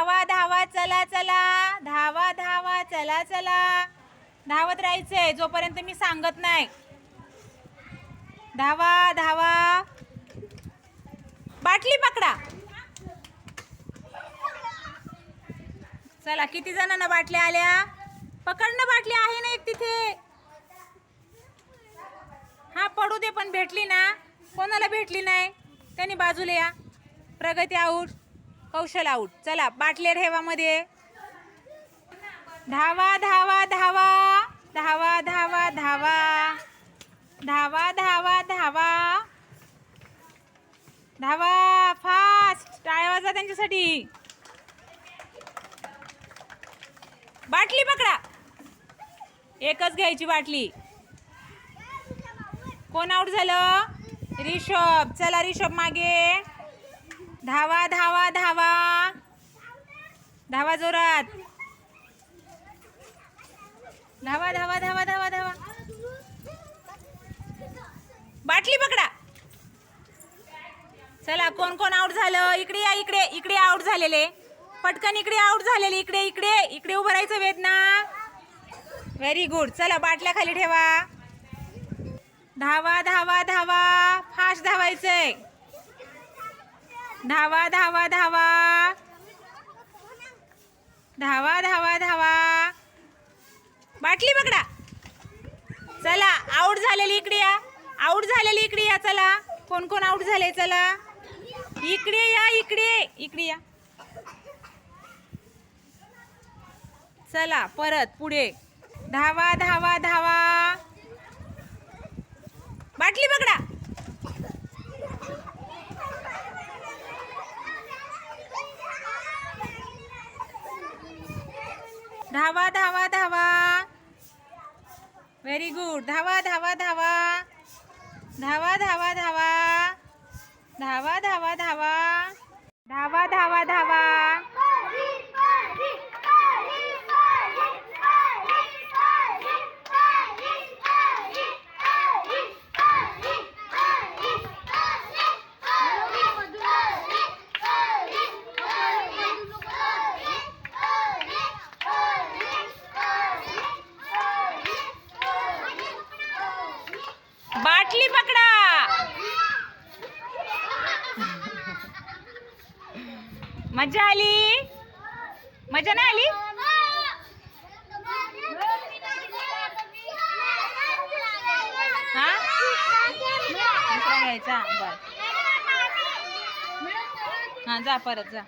धावा धावा चला चला. धावा धावा चला चला. धावत राहायचंय जोपर्यंत मी सांगत नाही. धावा धावा. बाटली पकडा. चला किती जणांना बाटल्या आल्या? पकडणं बाटली आहे ना एक तिथे? हा पडू दे पण भेटली ना. कोणाला भेटली नाही? त्यांनी बाजूला या. प्रगती आऊट कौशल आऊट चला बाटले ठेवामध्ये. धावा धावा धावा. धावा धावा धावा. धावा धावा धावा. धावा फास्ट टाळ्या वाजा त्यांच्यासाठी. बाटली पकडा. एकच घ्यायची बाटली. कोण आऊट झालं? रिषभ. चला रिषभ मागे. धावा धावा धावा. धावा जोरात. धावा धावा धावा धावा धावा. बाटली पकडा. चला कोण कोण आऊट झालं? इकडे या इकडे. इकडे आऊट झालेले. पटकन इकडे आऊट झालेले. इकडे इकडे. इकडे उभं राहायचं वेदना. व्हेरी गुड चला बाटल्या खाली ठेवा. धावा धावा धावा. फास्ट धावायचंय. धावा धावा धावा. धावा धावा धावा. बाटली पकडा. चला आऊट झालेली इकडे या. आऊट झालेली इकडे या चला. कोण कोण आऊट झाले चला. इकडे या इकडे. इकडे या. चला परत पुढे. धावा धावा धावा. बाटली पकडा. धावा धावा धावा. व्हेरी गुड धावा धावा धावा. धावा धावा धावा. धावा धावा धावा. धावा धावा धावा. बाटली पकडा. मजा आली? मजा नाही आली? हा? घ्यायचा? हा जा परत जा.